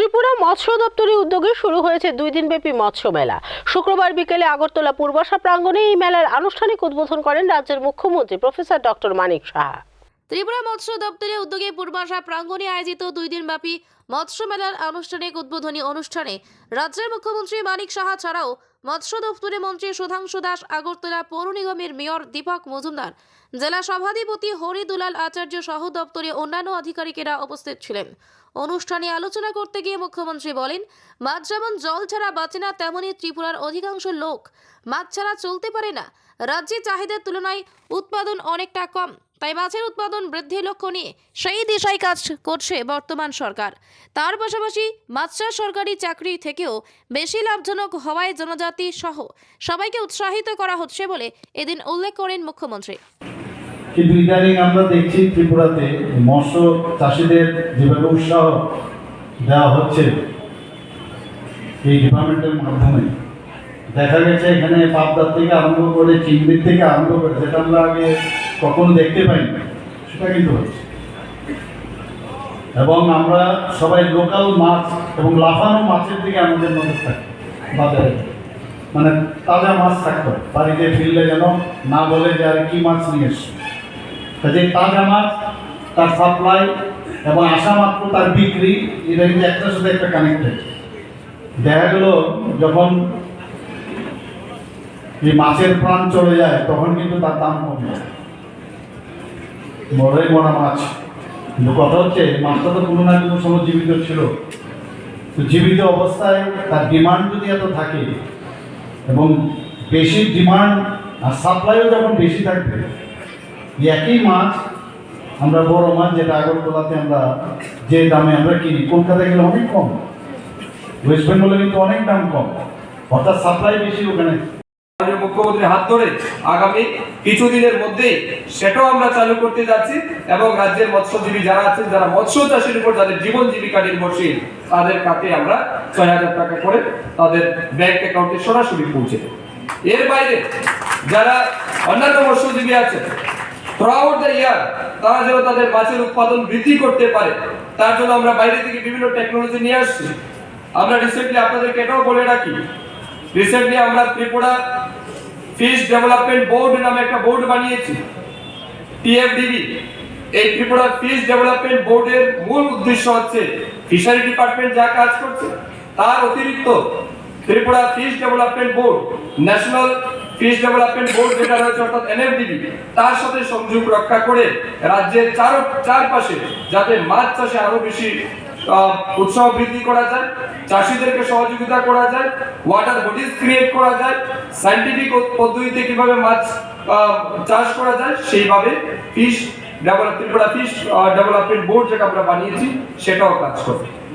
ত্রিপুরা মৎস্য দপ্তরের উদ্যোগে শুরু হয়েছে দুই দিনব্যাপী মৎস্য মেলা। শুক্রবার বিকেলে আগরতলা পূর্বাশা প্রাঙ্গণে এই মেলার আনুষ্ঠানিক উদ্বোধন করেন রাজ্যের মুখ্যমন্ত্রী প্রফেসর ডক্টর মানিক সাহা। ত্রিপুরা মৎস্য দপ্তরের উদ্যোগে পূর্বাশা প্রাঙ্গণে আয়োজিত দুই দিনব্যাপী মৎস্য মেলার আনুষ্ঠানিক উদ্বোধনী অনুষ্ঠানে রাজ্যের মুখ্যমন্ত্রী মানিক সাহা ছাড়াও মৎস্য দপ্তরের মন্ত্রী সুধাংশু দাস আগরতলা পৌর নিগমের মেয়র দীপক মজুমদার, জেলা সভাধিপতি হরি দুলাল আচার্য সহ দপ্তরে অন্যান্য আধিকারিকেরা উপস্থিত ছিলেন। অনুষ্ঠানে আলোচনা করতে গিয়ে মুখ্যমন্ত্রী বলেন, মাছ যেমন জল ছাড়া বাঁচে না তেমনই ত্রিপুরার অধিকাংশ লোক মাছ ছাড়া চলতে পারে না। রাজ্যে চাহিদার তুলনায় উৎপাদন অনেকটা কম, তাই মাছের উৎপাদন বৃদ্ধির লক্ষ্য নিয়ে সেই দিশায় কাজ করছে বর্তমান সরকার। তার পাশাপাশি মাছ সরকারি চাকরি থেকেও বেশি লাভজনক হওয়ায় জনজাতি সহ সবাইকে উৎসাহিত করা হচ্ছে বলে এদিন উল্লেখ করেন মুখ্যমন্ত্রী। কিন্তু ইদানিং আমরা দেখছি ত্রিপুরাতে মৎস্য চাষিদের যেভাবে উৎসাহ দেওয়া হচ্ছে এই ডিপার্টমেন্টের মাধ্যমে। দেখা গেছে এখানে পাবদার থেকে আরম্ভ করে চিংড়ির থেকে আরম্ভ করে, যেটা আমরা আগে কখনো দেখতে পাইনি, সেটা কিন্তু হচ্ছে। এবং আমরা সবাই লোকাল মাছ এবং লাফানো মাছের দিকে আমাদের নজর থাকে বাজারে। মানে তাজা মাছ থাকতো বাড়িতে ফিরলে যেন না বলে যে, আর, কি মাছ নিয়ে এসছো? কাজে তাজা মাছ, তার সাপ্লাই এবং আসা মাত্র তার বিক্রি, এটা কিন্তু একটার সাথে একটা কানেক্টেড দেখা গেল যখন এই মাছের প্রাণ চলে যায়, তখন কিন্তু তার দাম কমে যায়। মরে মরা মাছ। কিন্তু কথা হচ্ছে মাছটা তো কোনো না কোনো সময় জীবিত ছিল। তো জীবিত অবস্থায় তার ডিমান্ড যদি এত থাকে এবং বেশি ডিমান্ড আর সাপ্লাইও যখন বেশি থাকবে, একই মাছ আমরা বড় মাছ যেটা আগরতলাতে আমরা যে দামে আমরা কিনি, কলকাতায় গেলে অনেক কম। ওয়েস্ট বেঙ্গলে কিন্তু অনেক দাম কম। অর্থাৎ সাপ্লাই বেশি ওখানে। মুখ্যমন্ত্রীর হাত ধরে আগামী কিছুদিনের সেটাও আমরা চালু করতে যাচ্ছি এবং রাজ্যের মৎস্যজীবী যারা আছেন, যারা মৎস্য চাষের উপর যাদের জীবন জীবিকা নির্ভরশীল, তাদের কাছে আমরা ছয় হাজার টাকা করে তাদের ব্যাংক অ্যাকাউন্টে সরাসরি পৌঁছে। এর বাইরে যারা অন্যান্য মৎস্যজীবী থ্রুআউট দ্য ইয়ার তারা যেন তাদের মাছের উৎপাদন বৃদ্ধি করতে পারে, তার জন্য আমরা বাইরে থেকে বিভিন্ন টেকনোলজি নিয়ে আসছি আমরা রিসেন্টলি আপনাদেরকে এটাও বলে রাখি রিসেন্টলি আমরা ত্রিপুরা ফিশ ডেভেলপমেন্ট বোর্ড নামে একটা বোর্ড বানিয়েছি টিএফডিবি এই ত্রিপুরা ফিশ ডেভেলপমেন্ট বোর্ডের মূল উদ্দেশ্য হচ্ছে ফিশারি ডিপার্টমেন্ট যা কাজ করছে, তার অতিরিক্ত Tripura fish development board national fish development board যেটা রয়েছে অর্থাৎ এনএফডিবি তার সাথে সংযোগ রক্ষা করে রাজ্যের চার চারপাশে যাতে মাছ চাষে আরও বেশি উৎসাহ বৃদ্ধি করা যায়, চাষিদেরকে সহযোগিতা করা যায় ওয়াটার বডিজ ক্রিয়েট করা যায় সাইন্টিফিক পদ্ধতিতে কীভাবে মাছ চাষ করা যায়, সেইভাবে fish development fish development board যেটা আমরা বানিয়েছি, সেটাও কাজ করবে।